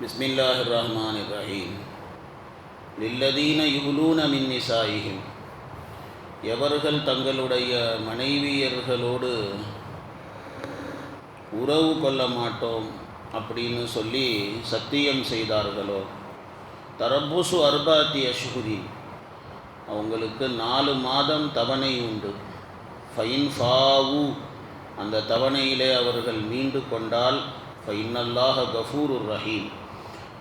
بسم الله الرحمن الرحيم للذين يغلون من نسائهم எவர்கள் தங்களுடைய மனைவியர்களோடு உறவு கொள்ள மாட்டோம் அப்படின்னு சொல்லி சத்தியம் செய்தார்களோ தரபுசு அர்பாத்தி அஷ்குரி அவங்களுக்கு நாலு மாதம் தவணை உண்டு ஃபைன் ஃபாவு அந்த தவணையிலே அவர்கள் மீண்டு கொண்டால் ஃபைனல்லாஹ கஃபூருர் ரஹீம்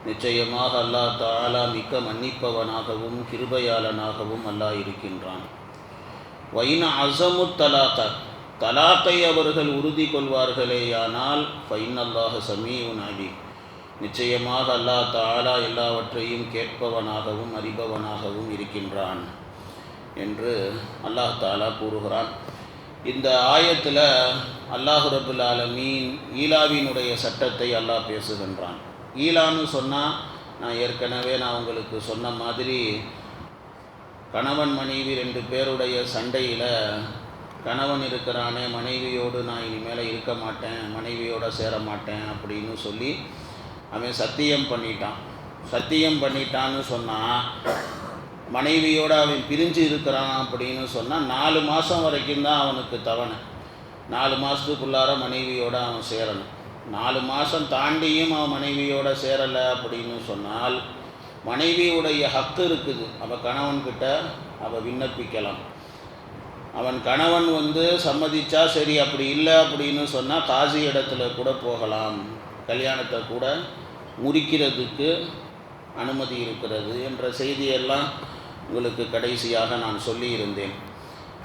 நிச்சயமாக அல்லாஹ் தாலா மிக்க மன்னிப்பவனாகவும் கிருபையாளனாகவும் அல்லாஹ் இருக்கின்றான். வைன அசமு தலாக்க தலாக்கை அவர்கள் உறுதி கொள்வார்களேயானால் ஃபைன் அல்லாஹ சமீஉன் அலி நிச்சயமாக அல்லாஹ் தாலா எல்லாவற்றையும் கேட்பவனாகவும் அறிபவனாகவும் இருக்கின்றான் என்று அல்லாஹ் தாலா கூறுகிறான். இந்த ஆயத்தில் அல்லாஹு ரபுல் ஆலமீன் ஈலாவினுடைய சட்டத்தை அல்லாஹ் பேசுகின்றான். ஈலான்னு சொன்னால் நான் ஏற்கனவே நான் உங்களுக்கு சொன்ன மாதிரி கணவன் மனைவி ரெண்டு பேருடைய சண்டையில் கணவன் இருக்கிறானே மனைவியோடு நான் இனிமேல் இருக்க மாட்டேன் மனைவியோடு சேர மாட்டேன் அப்படின்னு சொல்லி அவன் சத்தியம் பண்ணிட்டான். சத்தியம் பண்ணிட்டான்னு சொன்னால் மனைவியோடு அவன் பிரிஞ்சு இருக்கிறான் அப்படின்னு சொன்னால் நாலு மாதம் வரைக்கும் தான் அவனுக்கு தவணை. நாலு மாதத்துக்குள்ளார மனைவியோடு அவன் சேரணும். நாலு மாதம் தாண்டியும் அவன் மனைவியோட சேரலை அப்படின்னு சொன்னால் மனைவியுடைய ஹக்கு இருக்குது. அவள் கணவன்கிட்ட அவள் விண்ணப்பிக்கலாம். அவன் கணவன் வந்து சம்மதிச்சா சரி அப்படி இல்லை அப்படின்னு சொன்னால் காசி இடத்துல கூட போகலாம். கல்யாணத்தை கூட முறிக்கிறதுக்கு அனுமதி இருக்கிறது என்ற செய்தியெல்லாம் உங்களுக்கு கடைசியாக நான் சொல்லியிருந்தேன்.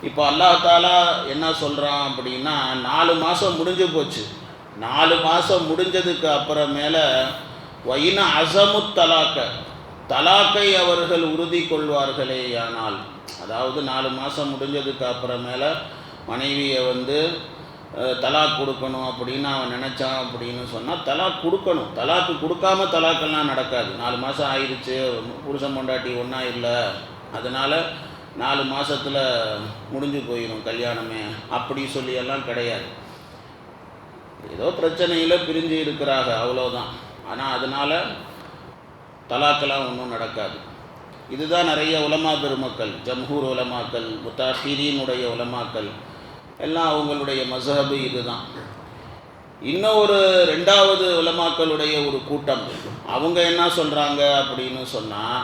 இப்போ அல்லாஹாலா என்ன சொல்கிறான் அப்படின்னா நாலு மாதம் முடிஞ்சு போச்சு. நாலு மாதம் முடிஞ்சதுக்கு அப்புறமேல வைன அசமு தலாக்க. தலாக்கை அவர்கள் உறுதி கொள்வார்களே ஆனால் அதாவது நாலு மாதம் முடிஞ்சதுக்கு அப்புறமேல மனைவியை வந்து தலாக் கொடுக்கணும் அப்படின்னு அவன் நினச்சான் அப்படின்னு சொன்னால் தலாக் கொடுக்கணும். தலாக்கு கொடுக்காம தலாக்கெல்லாம் நடக்காது. நாலு மாதம் ஆயிடுச்சு புருஷன் பொண்டாட்டி ஒன்றா இல்லை. அதனால் நாலு மாதத்தில் முடிஞ்சு போயிடும் கல்யாணமே. அப்படி சொல்லியெல்லாம் கிடையாது. ஏதோ பிரச்சனையில் பிரிஞ்சு இருக்கிறாங்க அவ்வளோதான் ஆனால் அதனால் தலாக்கெல்லாம் ஒன்றும் நடக்காது. இதுதான் நிறைய உலமா பெருமக்கள் ஜம்ஹூர் உலமாக்கள் முத்தாஹீரீனுடைய உலமாக்கள். எல்லாம் அவங்களுடைய மசஹபு இதுதான். இன்னும் ஒரு ரெண்டாவது உலமாக்களுடைய ஒரு கூட்டம். அவங்க என்ன சொல்கிறாங்க அப்படின்னு சொன்னால்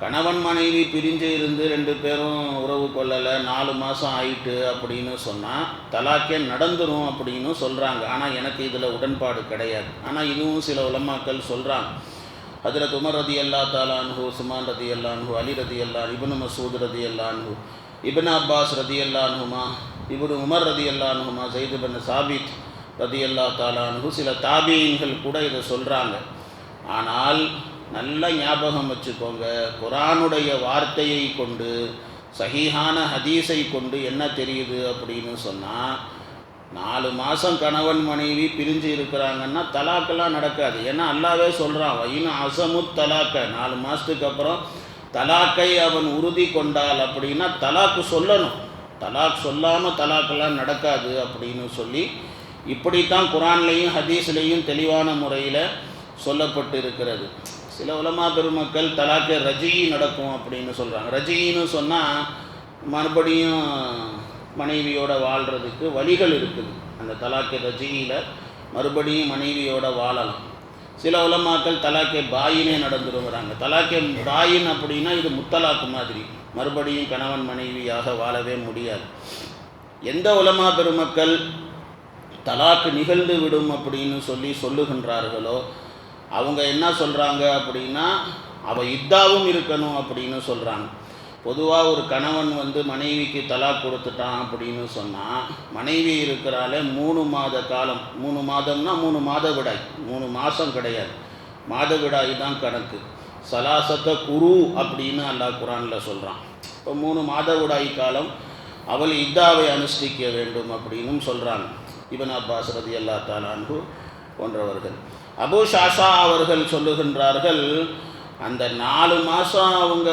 கணவன் மனைவி பிரிஞ்சு இருந்து ரெண்டு பேரும் உறவு கொள்ளலை நாலு மாதம் ஆயிட்டு அப்படின்னு சொன்னால் தலாக்கே நடந்துடும் அப்படின்னு சொல்கிறாங்க ஆனால் எனக்கு இதில் உடன்பாடு கிடையாது. ஆனால் இதுவும் சில உலமாக்கள் சொல்கிறாங்க அதில் உமர் ரதி அல்லா தாலான்ஹு சுமான் ரதி அல்லான்ஹு அலி ரதி அல்லா இபனு மசூத் ரதி அல்லான்ஹு இபன் அப்பாஸ் ரதி அல்லான்ஹுமா இபனு உமர் ரதி அல்லான்ஹுமா ஜெயித் பின் சாபித் ரதி அல்லா தாலான்ஹு சில தாபியன்கள் கூட இதை சொல்கிறாங்க ஆனால் நல்லா ஞாபகம் வச்சுக்கோங்க. குரானுடைய வார்த்தையை கொண்டு சகிஹான ஹதீஸை கொண்டு என்ன தெரியுது அப்படின்னு சொன்னால் நாலு மாதம் கணவன் மனைவி பிரிஞ்சு இருக்கிறாங்கன்னா தலாக்கெல்லாம் நடக்காது. ஏன்னா அல்லாவே சொல்கிறான் வைன அசமுத் தலாக்க. நாலு மாதத்துக்கு அப்புறம் தலாக்கை அவன் உறுதி கொண்டால் அப்படின்னா தலாக்கு சொல்லணும். தலாக் சொல்லாமல் தலாக்கெல்லாம் நடக்காது அப்படின்னு சொல்லி இப்படித்தான் குரான்லேயும் ஹதீஸ்லேயும் தெளிவான முறையில் சொல்லப்பட்டு இருக்கிறது சில உலமா பெருமக்கள் தலாக்கு ரஜி நடக்கும் அப்படின்னு சொல்கிறாங்க ரஜின்னு சொன்னால் மறுபடியும் மனைவியோட வாழ்கிறதுக்கு வழிகள் இருக்குது. அந்த தலாக்கு ரஜியில் மறுபடியும் மனைவியோட வாழலாம். சில உலமாக்கள் தலாக்கே பாயினே நடந்துருங்கிறாங்க. தலாக்கே பாயின் அப்படின்னா இது முத்தலாக்கு மாதிரி. மறுபடியும் கணவன் மனைவியாக வாழவே முடியாது. எந்த உலமா பெருமக்கள் தலாக்கு நிகழ்ந்து விடும் அப்படின்னு சொல்லி சொல்லுகின்றார்களோ அவங்க என்ன சொல்கிறாங்க அப்படின்னா அவள் இதாவும் இருக்கணும் அப்படின்னு சொல்கிறாங்க பொதுவாக ஒரு கணவன் வந்து மனைவிக்கு தலாக் கொடுத்துட்டான் அப்படின்னு சொன்னால் மனைவி இருக்கிறாலே மூணு மாத காலம் மூணு மாதம்னா மூணு மாத விடாய் மூணு மாதம் கிடையாது. மாத விடாய் தான் கணக்கு. சலாசத்த குரு அப்படின்னு அல்லாஹ் குரானில் சொல்கிறான் இப்போ மூணு மாத விடாய் காலம் அவள் இத்தாவை அனுஷ்டிக்க வேண்டும் அப்படின்னும் சொல்கிறாங்க இவன் அப்பாஸ் ரதி அல்லா தாலான்பு போன்றவர்கள். அபு ஷாஷா அவர்கள் சொல்லுகின்றார்கள் அந்த நாலு மாதம் அவங்க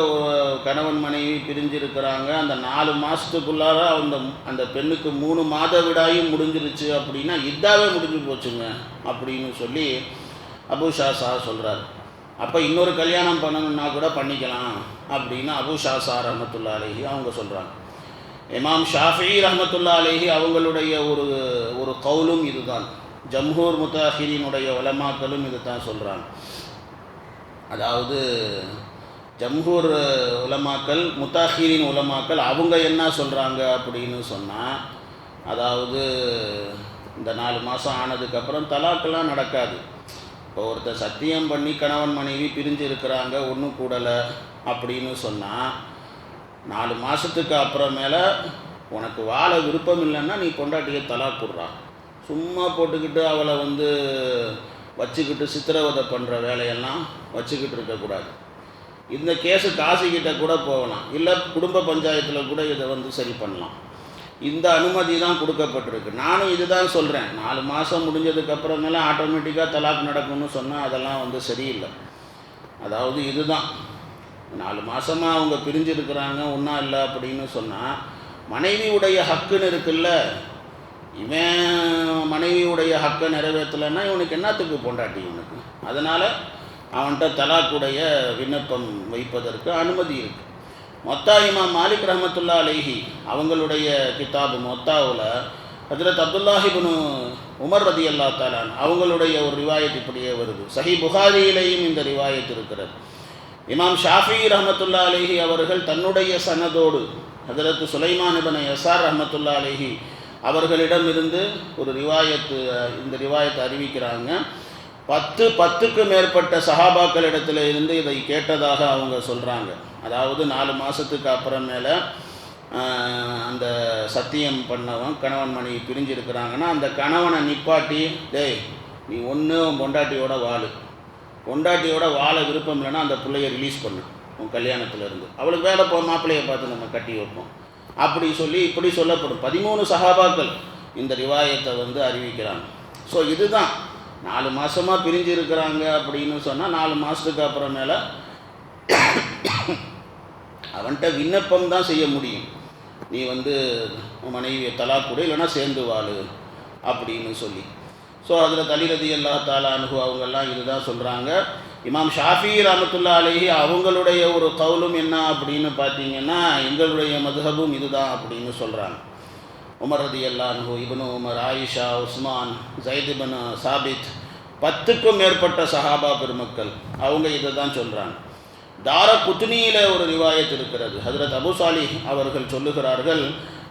கணவன் மனைவி பிரிஞ்சிருக்கிறாங்க அந்த நாலு மாதத்துக்குள்ளார அந்த அந்த பெண்ணுக்கு மூணு மாத விடாயும் முடிஞ்சிருச்சு அப்படின்னா இதாவே முடிஞ்சு போச்சுங்க அப்படின்னு சொல்லி அபு ஷாஷா சொல்கிறார் அப்போ இன்னொரு கல்யாணம் பண்ணணும்னா கூட பண்ணிக்கலாம் அப்படின்னு அபு ஷாஷா ரஹமத்துல்லா அலேஹி அவங்க சொல்கிறாங்க இமாம் ஷாஃபி ரஹமத்துல்லா அலேஹி அவங்களுடைய ஒரு ஒரு கவுலும் இதுதான். ஜம்ஹூர் முத்தாஹிரினுடைய உலமாக்களும் இது தான் சொல்கிறாங்க அதாவது ஜம்ஹூர் உலமாக்கள் முத்தாஹிரின் உலமாக்கள் அவங்க என்ன சொல்கிறாங்க அப்படின்னு சொன்னால் அதாவது இந்த நாலு மாதம் ஆனதுக்கப்புறம் தலாக்கெல்லாம் நடக்காது. இப்போ ஒருத்தர் சத்தியம் பண்ணி கணவன் மனைவி பிரிஞ்சு இருக்கிறாங்க ஒன்றும் கூடலை அப்படின்னு சொன்னால் நாலு மாதத்துக்கு அப்புறமேல உனக்கு வாழ விருப்பம் இல்லைன்னா நீ பொண்டாட்டியை தலாக் கொடுறான் சும்மா போட்டுக்கிட்டு அவளை வந்து வச்சுக்கிட்டு சித்திரவதை பண்ணுற வேலையெல்லாம் வச்சுக்கிட்டு இருக்கக்கூடாது. இந்த கேஸு காசிக்கிட்ட கூட போகலாம். இல்லை குடும்ப பஞ்சாயத்தில் கூட இதை வந்து சரி பண்ணலாம். இந்த அனுமதி தான் கொடுக்கப்பட்டிருக்கு. நானும் இதுதான் சொல்கிறேன் நாலு மாதம் முடிஞ்சதுக்கு ஆட்டோமேட்டிக்காக தலாக் நடக்கும்னு சொன்னால் அதெல்லாம் வந்து சரியில்லை. அதாவது இதுதான். நாலு மாதமாக அவங்க பிரிஞ்சிருக்கிறாங்க ஒன்றா இல்லை அப்படின்னு சொன்னால் மனைவியுடைய ஹக்குன்னு இருக்குல்ல? இவன் மனைவியுடைய ஹக்கை நிறைவேற்றலைன்னா இவனுக்கு என்னத்துக்கு பொண்டாட்டி இவனுக்கு? அதனால் அவன்கிட்ட தலாக்குடைய விண்ணப்பம் வைப்பதற்கு அனுமதி இருக்குது மொத்தா இமாம் மாலிக் ரஹமத்துல்லா அலேஹி அவங்களுடைய கிதாபு மொத்தாவில் ஹஜரத் அப்துல்லாஹிபுனு உமர் ரதி அல்லா தாலான் அவங்களுடைய ஒரு ரிவாயத் இப்படியே வருது. சஹி புகாரியிலேயும் இந்த ரிவாயத் இருக்கிறது. இமாம் ஷாஃபி ரஹமத்துல்லா அலேஹி அவர்கள் தன்னுடைய சனதோடு ஹஜரத் சுலைமான் இபன் எஸ்ஆர் ரஹமத்துல்லா அலேஹி அவர்களிடமிருந்து ஒரு ரிவாயத்து இந்த ரிவாயத்தை அறிவிக்கிறாங்க. பத்து பத்துக்கு மேற்பட்ட சஹாபாக்களிடத்தில் இருந்து இதை கேட்டதாக அவங்க சொல்கிறாங்க அதாவது நாலு மாதத்துக்கு அப்புறமேல அந்த சத்தியம் பண்ணவன் கணவன் மனைவி பிரிஞ்சிருக்கிறாங்கன்னா அந்த கணவனை நிப்பாட்டி டேய் நீ ஒன்று பொண்டாட்டியோட வாழு. பொண்டாட்டியோட வாழ விருப்பம் இல்லைன்னா அந்த பிள்ளைய ரிலீஸ் பண்ணு. உன் கல்யாணத்தில் இருந்து அவளுக்கு வேலை போ மாப்பிள்ளையை பார்த்து நம்ம கட்டி வைப்போம். அப்படி சொல்லி இப்படி சொல்லப்படும். பதிமூணு சகாபாக்கள் இந்த ரிவாயத்தை வந்து அறிவிக்கிறாங்க. ஸோ இதுதான். நாலு மாதமாக பிரிஞ்சு இருக்கிறாங்க அப்படின்னு சொன்னால் நாலு மாதத்துக்கு அப்புறமேல அவன்கிட்ட விண்ணப்பம் தான் செய்ய முடியும். நீ வந்து மனைவியை தலா கூட இல்லைன்னா சேர்ந்து வாழு அப்படின்னு சொல்லி. ஸோ அதில் தலிரதி எல்லா தாலா அனுகு அவங்கெல்லாம் இதுதான் சொல்கிறாங்க இமாம் ஷாஃபி ரஹமத்துல்லா அலேஹி அவங்களுடைய ஒரு கவுலும் என்ன அப்படின்னு பார்த்தீங்கன்னா எங்களுடைய மதுஹபும் இதுதான் அப்படின்னு சொல்கிறாங்க உமர் ரதி அல்லான்ஹு Ibn Umar Aisha Usman Zaid ibn Thabit பத்துக்கும் மேற்பட்ட சஹாபா பெருமக்கள் அவங்க இதை தான் சொல்கிறாங்க தார குத்னியில் ஒரு ரிவாயத் இருக்கிறது. ஹசரத் அபுசாலி அவர்கள் சொல்லுகிறார்கள்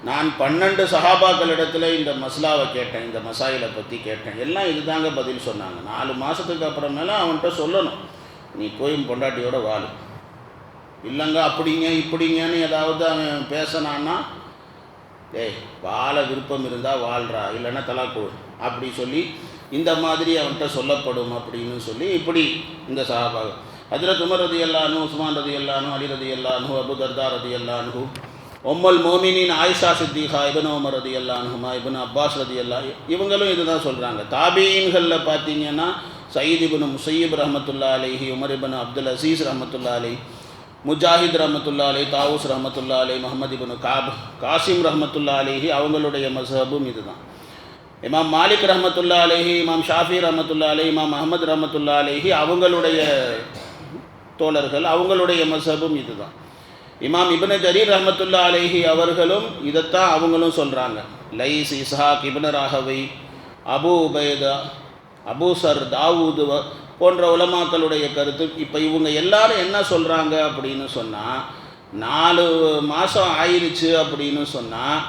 நான் பன்னெண்டு சஹாபாக்களிடத்தில் இந்த மஸ்லாவை கேட்டேன் இந்த மசாயிலை பற்றி கேட்டேன். எல்லாம் இதுதாங்க பதில் சொன்னாங்க. நாலு மாதத்துக்கு அப்புறமேல அவன்கிட்ட சொல்லணும். நீ போய் பொண்டாட்டியோட வாழு. இல்லைங்க அப்படிங்க இப்படிங்கன்னு ஏதாவது அவன் பேசினான்னா ஏய் வாழ விருப்பம் இருந்தால் வாழ்றா இல்லைன்னா தலா கொடு அப்படி சொல்லி இந்த மாதிரி அவன்கிட்ட சொல்லப்படும் அப்படின்னு சொல்லி இப்படி இந்த சஹாபாக அதில் துமர் ரதி அல்லானு உஸ்மான் ரதி அல்லானு அலி ரதி அல்லானு அபு தர்தா ரதி அல்லானு ஒம்மல் மோமினின் ஆயிஷா சித்திகா இபன் உமர் ரதி அல்லானுமா இபன் அப்பாஸ் ரதி அல்லா இவங்களும் இதுதான் சொல்கிறாங்க தாபீன்களில் பார்த்தீங்கன்னா சயீத் இபன் முசையீப் ரஹமத்துல்லா அலிஹி உமர் இபன் அப்துல் அசீஸ் ரஹமத்துல்லா அலி முஜாஹித் ரஹமத்துல்லா அலி தாவூஸ் ரஹமத்துல்லா அலி முகமது இபன் காப் காசிம் ரஹமத்துல்லா அலிஹி அவங்களுடைய மசஹபும் இதுதான். இமாம் மாலிக் ரஹமத்துல்லா அலிஹி இமாம் ஷாஃபி ரஹமத்துல்லா அலி இமாம் அஹமது ரஹமத்துல்லா அலிஹி அவங்களுடைய தோழர்கள் அவங்களுடைய மசபும் இதுதான். இமாம் இப்னு ஜரீர் ரஹமத்துல்லா அலேஹி அவர்களும் இதைத்தான் அவங்களும் சொல்கிறாங்க Laith Ishaq ibn Rahawayh Abu Ubaida Abu Thawr Dawud போன்ற உலமாக்களுடைய கருத்து இப்போ இவங்க எல்லாரும் என்ன சொல்கிறாங்க அப்படின்னு சொன்னால் நாலு மாதம் ஆயிடுச்சு அப்படின்னு சொன்னால்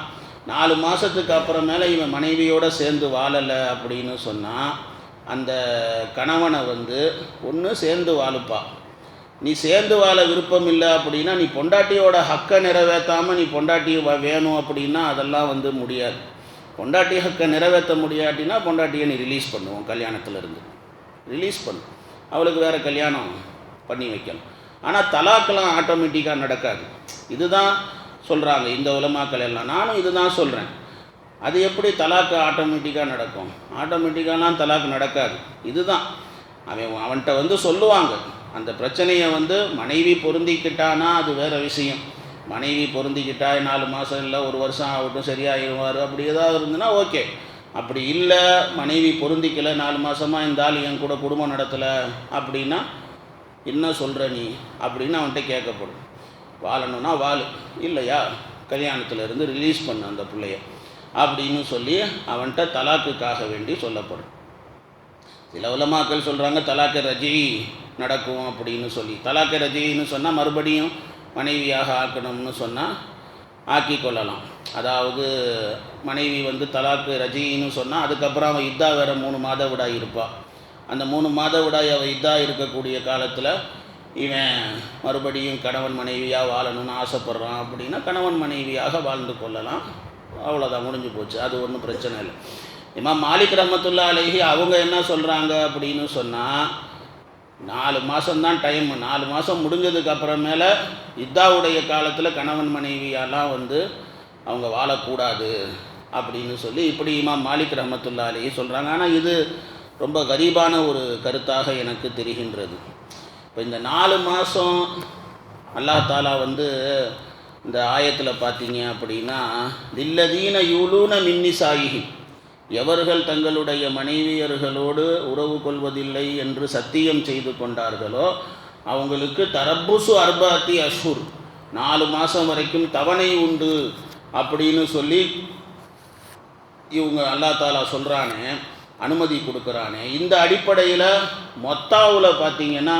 நாலு மாதத்துக்கு அப்புறமேல இவன் மனைவியோடு சேர்ந்து வாழலை அப்படின்னு சொன்னால் அந்த கணவனை வந்து ஒன்று சேர்ந்து வாழுப்பா. நீ சேர்ந்து வாழ விருப்பம் இல்லை அப்படின்னா நீ பொண்டாட்டியோட ஹக்கை நிறைவேற்றாமல் நீ பொண்டாட்டி வ- வேணும் அப்படின்னா அதெல்லாம் வந்து முடியாது. பொண்டாட்டி ஹக்கை நிறைவேற்ற முடியாட்டினா பொண்டாட்டியை நீ ரிலீஸ் பண்ணுவோம் கல்யாணத்துலேருந்து. ரிலீஸ் பண்ணு. அவளுக்கு வேறு கல்யாணம் பண்ணி வைக்கணும். ஆனால் தலாக்கெல்லாம் ஆட்டோமேட்டிக்காக நடக்காது. இதுதான் சொல்கிறாங்க இந்த உலமாக்கள் எல்லாம். நானும் இதுதான் சொல்கிறேன் அது எப்படி தலாக்கு ஆட்டோமேட்டிக்காக நடக்கும்? ஆட்டோமேட்டிக்காலாம் தலாக்கு நடக்காது. இதுதான். அவன் அவன்கிட்ட வந்து சொல்லுவாங்க. அந்த பிரச்சனையை வந்து மனைவி பொருந்திக்கிட்டானா அது வேறு விஷயம். மனைவி பொருந்திக்கிட்டா நாலு மாதம் இல்லை ஒரு வருஷம் ஆகட்டும் சரியாகிடுவார். அப்படி ஏதாவது இருந்துன்னா ஓகே. அப்படி இல்லை மனைவி பொருந்திக்கலை நாலு மாதமாக இந்த ஆள் என் கூட குடும்பம் நடத்தலை அப்படின்னா என்ன சொல்கிற நீ? அப்படின்னு அவன்கிட்ட கேட்கப்படும். வாழணும்னா வாழு. இல்லையா? கல்யாணத்துலேருந்து ரிலீஸ் பண்ணு அந்த பிள்ளைய. அப்படின்னு சொல்லி அவன்கிட்ட தலாக்குக்காக வேண்டி சொல்லப்படும். சில உலமாக்கள் சொல்கிறாங்க தலாக்கு ரஜி. நடக்கும் அப்படின்னு சொல்லி தலாக்க ரஜின்னு சொன்னால் மறுபடியும் மனைவியாக ஆக்கணும்னு சொன்னால் ஆக்கி கொள்ளலாம். அதாவது மனைவி வந்து தலாக்கு ரஜின்னு சொன்னால் அதுக்கப்புறம் அவன் இத்தா வேறு மூணு மாத விடாய் இருப்பாள் அந்த மூணு மாத விடாய் அவள் இத்தா இருக்கக்கூடிய காலத்தில் இவன் மறுபடியும் கணவன் மனைவியாக வாழணும்னு ஆசைப்பட்றான் அப்படின்னா கணவன் மனைவியாக வாழ்ந்து கொள்ளலாம். அவ்வளோதான் முடிஞ்சு போச்சு. அது ஒன்றும் பிரச்சனை இல்லை. இம்மா மாலிக் ரமத்துல்லா அழகி அவங்க என்ன சொல்கிறாங்க அப்படின்னு சொன்னால் நாலு மாதம்தான் டைம் நாலு மாதம் முடிஞ்சதுக்கு அப்புறமேல இத்தாவுடைய காலத்தில் கணவன் மனைவியெல்லாம் வந்து அவங்க வாழக்கூடாது அப்படின்னு சொல்லி இப்படி இமாம் மாலிக் ரஹமத்துல்லா சொல்கிறாங்க ஆனால் இது ரொம்ப கரீபான ஒரு கருத்தாக எனக்கு தெரிகின்றது. இப்போ இந்த நாலு மாதம் அல்லாஹ் தாலா வந்து இந்த ஆயத்தில் பார்த்தீங்க அப்படின்னா தில்லதீன யூலூன மின்னி சாயிகி எவர்கள் தங்களுடைய மனைவியர்களோடு உறவு கொள்வதில்லை என்று சத்தியம் செய்து கொண்டார்களோ அவங்களுக்கு தரப்புசு அர்பாத்தி அஷூர் நாலு மாதம் வரைக்கும் தவணை உண்டு அப்படின்னு சொல்லி இவங்க அல்லா தாலா சொல்கிறானே அனுமதி கொடுக்குறானே. இந்த அடிப்படையில் மொத்தாவில் பார்த்தீங்கன்னா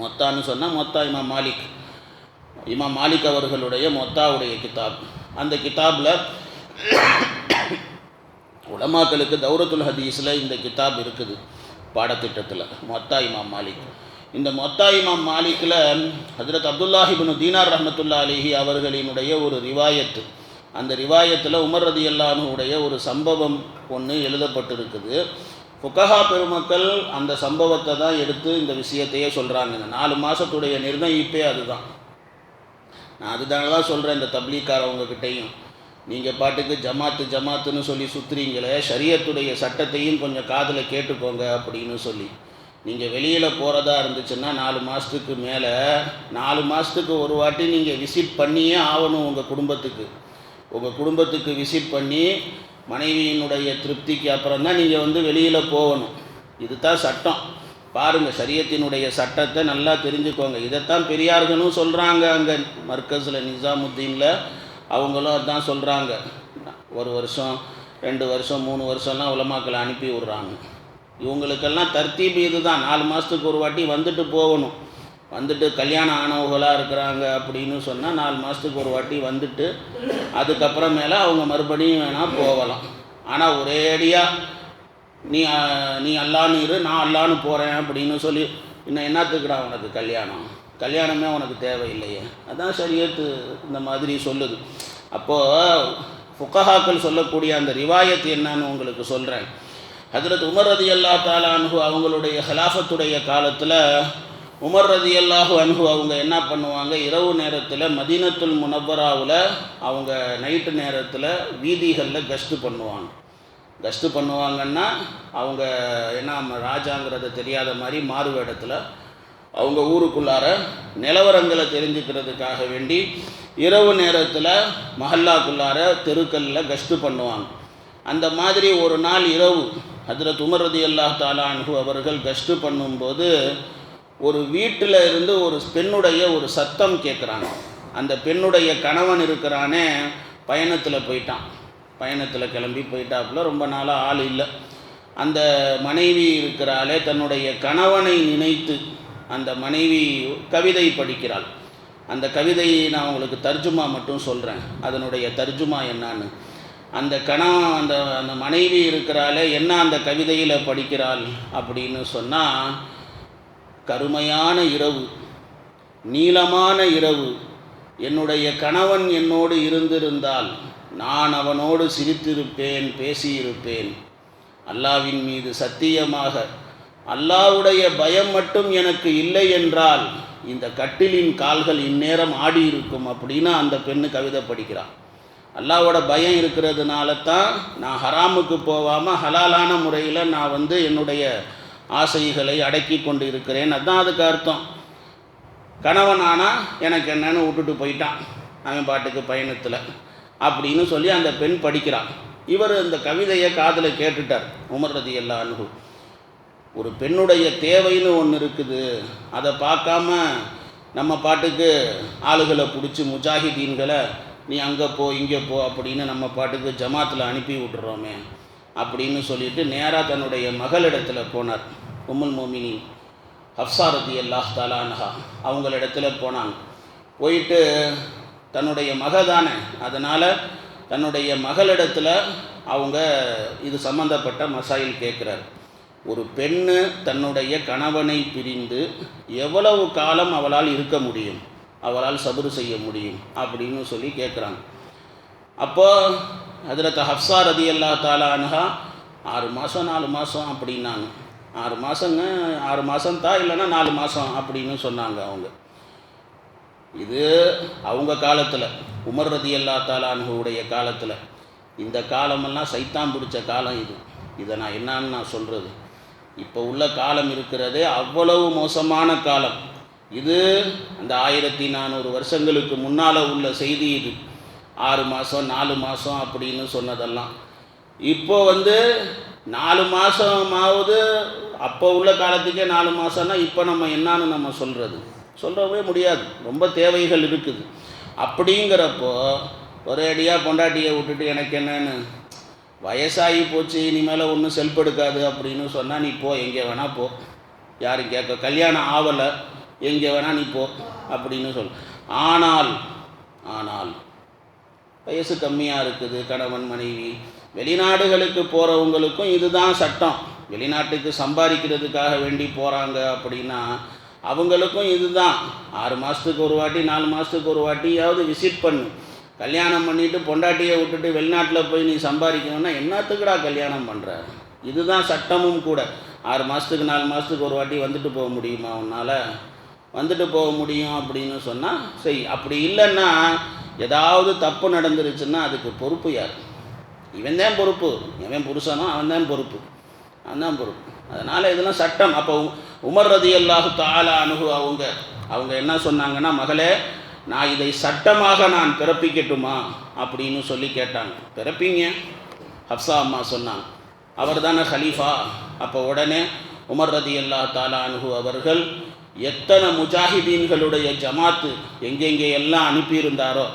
மொத்தான்னு சொன்னால் மொத்தா இமாம் மாலிக். இமாம் மாலிக் அவர்களுடைய மொத்தாவுடைய கிதாப். அந்த கிதாபில் உலமாக்களுக்கு தௌரத்துல் ஹதீஸில் இந்த கிதாப் இருக்குது பாடத்திட்டத்தில். மொத்தா இமாம் மாலிக். இந்த மொத்தா இமாம் மாலிக்கில் ஹஜரத் அப்துல்லாஹிபின் தீனார் ரஹமத்துல்லா அலிஹி அவர்களினுடைய ஒரு ரிவாயத்து. அந்த ரிவாயத்தில் உமர் ரதி அல்லானுடைய ஒரு சம்பவம் ஒன்று எழுதப்பட்டிருக்குது. ஃபுகஹா பெருமக்கள் அந்த சம்பவத்தை தான் எடுத்து இந்த விஷயத்தையே சொல்கிறாங்க நாலு மாதத்துடைய நிர்ணயிப்பே அதுதான். நான் அதுதான தான் சொல்கிறேன் இந்த தப்லீக்காரவங்கக்கிட்டையும் நீங்கள் பாட்டுக்கு ஜமாத்து ஜமாத்துன்னு சொல்லி சுற்றுறீங்களே சரியத்துடைய சட்டத்தையும் கொஞ்சம் காதில் கேட்டுக்கோங்க அப்படின்னு சொல்லி. நீங்கள் வெளியில் போகிறதா இருந்துச்சுன்னா நாலு மாதத்துக்கு மேலே நாலு மாதத்துக்கு ஒரு வாட்டி நீங்கள் விசிட் பண்ணியே ஆகணும் உங்கள் குடும்பத்துக்கு. உங்கள் குடும்பத்துக்கு விசிட் பண்ணி மனைவியினுடைய திருப்திக்கு அப்புறம் தான் நீங்கள் வந்து வெளியில் போகணும். இதுதான் சட்டம். பாருங்கள் சரியத்தினுடைய சட்டத்தை நல்லா தெரிஞ்சுக்கோங்க. இதைத்தான் பெரியார்களும் சொல்கிறாங்க அங்கே மர்க்கஸில் நிசாமுத்தீனில். அவங்களும் அதான் சொல்கிறாங்க ஒரு வருஷம் ரெண்டு வருஷம் மூணு வருஷம்லாம் உலமாக்களை அனுப்பி விட்றாங்க. இவங்களுக்கெல்லாம் தர்த்தீபு இது தான் நாலு மாதத்துக்கு ஒரு வாட்டி வந்துட்டு போகணும். வந்துட்டு கல்யாணம் ஆனவங்களாக இருக்கிறாங்க அப்படின்னு சொன்னால் நாலு மாதத்துக்கு ஒரு வாட்டி வந்துட்டு அதுக்கப்புறமேல அவங்க மறுபடியும் வேணால் போகலாம். ஆனால் ஒரேடியாக நீ நீ அல்லான்னு இரு நான் அல்லான்னு போகிறேன் அப்படின்னு சொல்லி இன்னும் என்னத்துக்குடா உனக்கு கல்யாணம்? கல்யாணமே உனக்கு தேவையில்லையே. அதான் சரியத்து இந்த மாதிரி சொல்லுது. அப்போது ஃபுக்கஹாக்கள் சொல்லக்கூடிய அந்த ரிவாயத் என்னன்னு உங்களுக்கு சொல்கிறேன் ஹதரத் உமர் ரதி அல்லா தாலா அன்ஹு அவங்களுடைய ஹலாஃபத்துடைய காலத்தில் உமர் ரதி அல்லாஹு அனுகு அவங்க என்ன பண்ணுவாங்க? இரவு நேரத்தில் மதீனத்துல் முனவராவில் அவங்க நைட்டு நேரத்தில் வீதிகளில் கஸ்ட்டு பண்ணுவாங்க. கஸ்ட்டு பண்ணுவாங்கன்னா அவங்க என்ன நம்ம ராஜாங்கிறத தெரியாத மாதிரி மாறு வேடத்தில் அவங்க ஊருக்குள்ளார நிலவரங்களை தெரிஞ்சுக்கிறதுக்காக வேண்டி இரவு நேரத்தில் மஹல்லாக்குள்ளார தெருக்களில் கஷ்டு பண்ணுவாங்க. அந்த மாதிரி ஒரு நாள் இரவு அதில் உமர் ரதி அல்லாஹ் தாலான்ஹு அவர்கள் கஷ்டு பண்ணும்போது ஒரு வீட்டில் இருந்து ஒரு பெண்ணுடைய ஒரு சத்தம் கேட்குறாங்க அந்த பெண்ணுடைய கணவன் இருக்கிறானே பயணத்தில் போயிட்டான். பயணத்தில் கிளம்பி போயிட்டாப்புல ரொம்ப நாளாக ஆள் இல்லை. அந்த மனைவி இருக்கிறாளே தன்னுடைய கணவனை நினைத்து அந்த மனைவி கவிதை படிக்கிறாள். அந்த கவிதையை நான் உங்களுக்கு தர்ஜுமா மட்டும் சொல்கிறேன் அதனுடைய தர்ஜுமா என்னான்னு. அந்த கணவன் அந்த அந்த மனைவி இருக்கிறாளே என்ன அந்த கவிதையில் படிக்கிறாள் அப்படின்னு சொன்னால் கருமையான இரவு நீளமான இரவு என்னுடைய கணவன் என்னோடு இருந்திருந்தால் நான் அவனோடு சிரித்திருப்பேன் பேசியிருப்பேன். அல்லாவின் மீது சத்தியமாக அல்லாவுடைய பயம் மட்டும் எனக்கு இல்லை என்றால் இந்த கட்டிலின் கால்கள் இந்நேரம் ஆடி இருக்கும் அப்படின்னு அந்த பெண்ணு கவிதை படிக்கிறான் அல்லாவோட பயம் இருக்கிறதுனால தான் நான் ஹராமுக்கு போகாமல் ஹலாலான முறையில் நான் வந்து என்னுடைய ஆசைகளை அடக்கி கொண்டு இருக்கிறேன் அதுதான் அதுக்கு அர்த்தம். கணவன் ஆனால் எனக்கு என்னன்னு விட்டுட்டு போயிட்டான். அவன் பாட்டுக்கு பயணத்தில் அப்படின்னு சொல்லி அந்த பெண் படிக்கிறான் இவர் இந்த கவிதையை காதில் கேட்டுட்டார். உமர் ரதி எல்லா அனுகு ஒரு பெண்ணுடைய தேவைன்னு ஒன்று இருக்குது. அதை பார்க்காம நம்ம பாட்டுக்கு ஆளுகளை பிடிச்சி முஜாஹிதீன்களை நீ அங்கே போ இங்கே போ அப்படின்னு நம்ம பாட்டுக்கு ஜமாத்தில் அனுப்பி விட்டுறோமே அப்படின்னு சொல்லிட்டு நேராக தன்னுடைய மகளிடத்தில் போனார். உம்முல் மோமினி ஹப்சாரதி அல்லாஹ் தாலான்ஹா அவங்களிடத்துல போனாங்க. போயிட்டு தன்னுடைய மக தானே அதனால் தன்னுடைய மகளிடத்தில் அவங்க இது சம்மந்தப்பட்ட மசாயில் கேட்குறாரு ஒரு பெண்ணு தன்னுடைய கணவனை பிரிந்து எவ்வளவு காலம் அவளால் இருக்க முடியும்? அவளால் சபுரு செய்ய முடியும் அப்படின்னு சொல்லி கேட்குறாங்க அப்போ அதில் ஹப்சா ரதி அல்லா தாலானுகா ஆறு மாதம் நாலு மாதம் அப்படின்னாங்க. ஆறு மாதங்க ஆறு மாதம் தான் இல்லைன்னா நாலு மாதம் அப்படின்னு சொன்னாங்க அவங்க. இது அவங்க காலத்தில் உமர் ரதி அல்லா தாலான்ஹுடைய காலத்தில். இந்த காலமெல்லாம் சைத்தான் பிடிச்ச காலம் இது. இதை நான் என்னான்னு நான் சொல்கிறது இப்போ உள்ள காலம் இருக்கிறதே அவ்வளவு மோசமான காலம். இது அந்த ஆயிரத்தி நானூறு வருஷங்களுக்கு முன்னால் உள்ள செய்தி இது. ஆறு மாதம் நாலு மாதம் அப்படின்னு சொன்னதெல்லாம். இப்போ வந்து நாலு மாதமாவது அப்போ உள்ள காலத்துக்கே நாலு மாதம்னா இப்போ நம்ம என்னான்னு நம்ம சொல்கிறது சொல்லவே முடியாது. ரொம்ப தேவைகள் இருக்குது. அப்படிங்கிறப்போ ஒரே அடியாக பொண்டாட்டியை விட்டுட்டு எனக்கு என்னன்னு? வயசாகி போச்சு இனிமேல் ஒன்றும் செல்ஃப் எடுக்காது அப்படின்னு சொன்னால் நீ போ எங்கே வேணால் போ. யாரும் கேட்க கல்யாணம் ஆவலை எங்கே வேணால் நீ போ அப்படின்னு சொல். ஆனால் ஆனால் வயசு கம்மியாக இருக்குது கணவன் மனைவி. வெளிநாடுகளுக்கு போகிறவங்களுக்கும் இதுதான் சட்டம். வெளிநாட்டுக்கு சம்பாதிக்கிறதுக்காக வேண்டி போகிறாங்க அப்படின்னா அவங்களுக்கும் இதுதான். ஆறு மாதத்துக்கு ஒரு வாட்டி நாலு மாதத்துக்கு ஒரு வாட்டியாவது விசிட் பண்ணு. கல்யாணம் பண்ணிவிட்டு பொண்டாட்டியை விட்டுட்டு வெளிநாட்டில் போய் நீ சம்பாதிக்கணும்னா என்னத்துக்குடா கல்யாணம் பண்ணுற இதுதான் சட்டமும் கூட. ஆறு மாதத்துக்கு நாலு மாதத்துக்கு ஒரு வாட்டி வந்துட்டு போக முடியுமா உன்னால்? வந்துட்டு போக முடியும் அப்படின்னு சொன்னால் சரி அப்படி இல்லைன்னா ஏதாவது தப்பு நடந்துருச்சுன்னா அதுக்கு பொறுப்பு யார்? இவன் தான் பொறுப்பு. இவன் புருஷனோ அவன் தான் பொறுப்பு. அவன் தான் பொறுப்பு. அதனால் இதெல்லாம் சட்டம். அப்போ உமர் ரதி அல்லாஹு தாலா அணுகு அவங்க அவங்க என்ன சொன்னாங்கன்னா மகளே நான் இதை சட்டமாக நான் பிறப்பிக்கட்டுமா அப்படின்னு சொல்லி கேட்டாங்க. பிறப்பிங்க? ஹப்சா அம்மா சொன்னாங்க. அவர் தானே ஹலீஃபா? அப்போ உடனே உமர் ரதி அல்லா தாலா அவர்கள் எத்தனை முஜாஹிதீன்களுடைய ஜமாத்து எங்கெங்கே எல்லாம் அனுப்பியிருந்தாரோ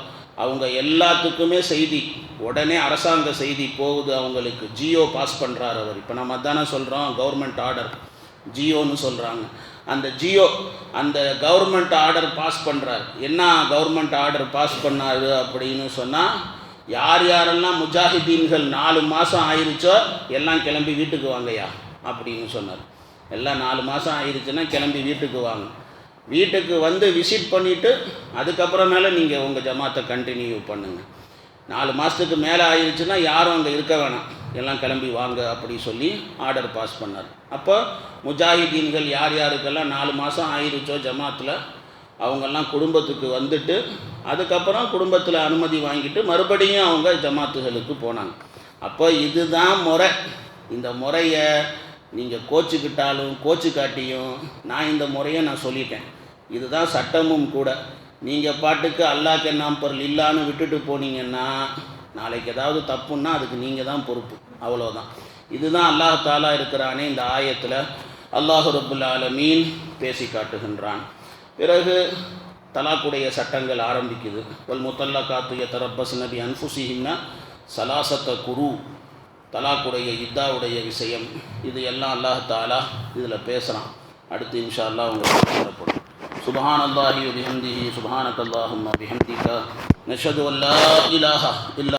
அவங்க எல்லாத்துக்குமே செய்தி உடனே அரசாங்க செய்தி போகுது அவங்களுக்கு. ஜியோ பாஸ் பண்ணுறாரு அவர். இப்போ நம்ம தானே சொல்கிறோம் கவர்மெண்ட் ஆர்டர் ஜியோன்னு சொல்கிறாங்க அந்த ஜியோ அந்த கவர்மெண்ட் ஆர்டர் பாஸ் பண்ணுறார் என்ன கவர்மெண்ட் ஆர்டர் பாஸ் பண்ணாரு அப்படின்னு சொன்னால் யார் யாரெல்லாம் முஜாஹிதீன்கள் நாலு மாதம் ஆயிருச்சோ எல்லாம் கிளம்பி வீட்டுக்கு வாங்கய்யா அப்படின்னு சொன்னார். எல்லாம் நாலு மாதம் ஆயிருச்சுன்னா கிளம்பி வீட்டுக்கு வாங்க. வீட்டுக்கு வந்து விசிட் பண்ணிவிட்டு அதுக்கப்புறமேல நீங்கள் உங்கள் ஜமாத்தை கண்டினியூ பண்ணுங்கள் நாலு மாதத்துக்கு மேலே ஆயிடுச்சுன்னா யாரும் அங்கே இருக்க வேணாம். எல்லாம் கிளம்பி வாங்க அப்படி சொல்லி ஆர்டர் பாஸ் பண்ணார். அப்போ முஜாஹிதீன்கள் யார் யாருக்கெல்லாம் நாலு மாதம் ஆயிருச்சோ ஜமாத்தில் அவங்கெல்லாம் குடும்பத்துக்கு வந்துட்டு அதுக்கப்புறம் குடும்பத்தில் அனுமதி வாங்கிட்டு மறுபடியும் அவங்க ஜமாத்துகளுக்கு போனாங்க. அப்போ இதுதான் முறை. இந்த முறையை நீங்கள் கோச்சுக்கிட்டாலும் கோச்சு காட்டியும் நான் இந்த முறையை நான் சொல்லிட்டேன். இதுதான் சட்டமும் கூட. நீங்கள் பாட்டுக்கு அல்லாஹ் நாம் பொருள் இல்லான்னு விட்டுட்டு போனீங்கன்னா நாளைக்கு ஏதாவது தப்புன்னா அதுக்கு நீங்கள் தான் பொறுப்பு. அவ்வளோதான் இதுதான் அல்லாஹாலா இருக்கிறானே இந்த ஆயத்தில் அல்லாஹு ரபுல் ஆலமீன் பேசி காட்டுகின்றான். பிறகு தலாக்குடைய சட்டங்கள் ஆரம்பிக்குது. வல் முத்தல்லா காத்துய தரப்பஸ் நபி அன்ஃபுசிஹிம்னா சலாசத்த குரு. தலாக்குடைய யுத்தாவுடைய விஷயம். இது எல்லாம் அல்லாஹ் தாலா இதில் பேசுகிறான் அடுத்து இன்ஷா அல்லா உங்களுக்கு சொல்லப்படும் சுபஹான் அல்லாஹி அபிஹந்திஹி சுபஹானக் அல்லாஹும் அபிஹந்திகா நஷது அல்லா இலாஹா இல்லா